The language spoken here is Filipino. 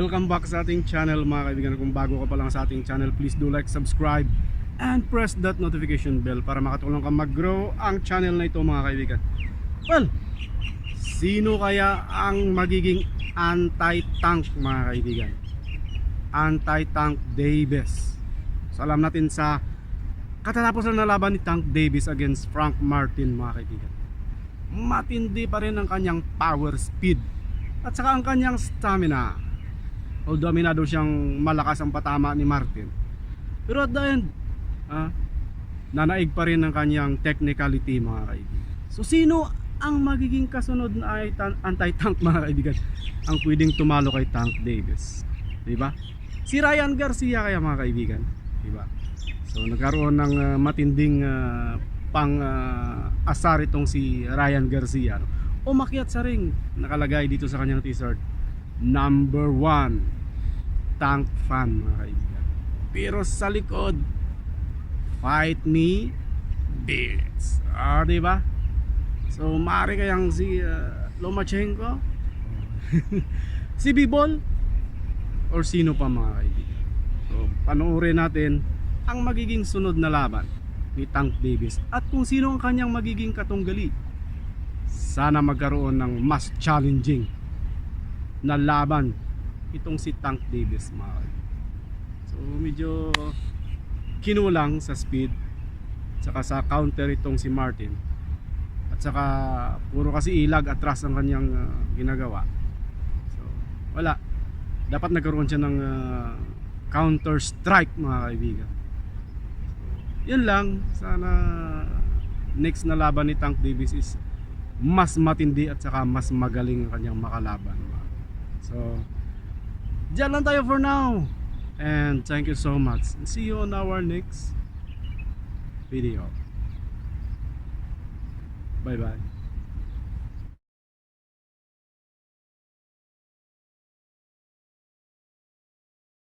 welcome back sa ating channel mga kaibigan. Kung bago ka pa lang sa ating channel, please do like, subscribe, and press that notification bell para makatulong ka mag-grow ang channel na ito mga kaibigan. Well, sino kaya ang magiging anti-tank mga kaibigan? Anti-tank Davis. So natin sa katatapusan na laban ni Tank Davis against Frank Martin mga kaibigan. Matindi pa rin ang kanyang power speed at saka ang kanyang stamina. Although aminado siyang malakas ang patama ni Martin. Pero at the end, ah, nanaig pa rin ang kanyang technicality mga kaibigan. So sino ang magiging kasunod na anti-tank mga kaibigan ang pwedeng tumalo kay Tank Davis? 'Di ba? Si Ryan Garcia kaya mga kaibigan, 'di ba? So nagkaroon ng ah, matinding ah, pang ah, asar itong si Ryan Garcia. No? Umakyat sa ring, nakalagay dito sa kanyang t-shirt, number one, tank fan. Pero sa likod, fight me, bitch. Ah, di ba? So, maaari kayang si ah, Lomachenko, si Bibol, or sino pa mga kaibigan. So, panoorin natin ang magiging sunod na laban ni Tank Davis at kung sino ang kanyang magiging katunggali. Sana magkaroon ng mas challenging na laban itong si Tank Davis mga. So medyo kinulang sa speed saka sa counter itong si Martin. At saka puro kasi ilag atras ang kanyang ah, ginagawa. So wala. Dapat nagkaroon siya ng ah, counter strike mga kaibigan. Yun lang. Sana next na laban ni Tank Davis is mas matindi at saka mas magaling ang kanyang makalaban so dyan lang tayo for now. And thank you so much. See you on our next video. Bye bye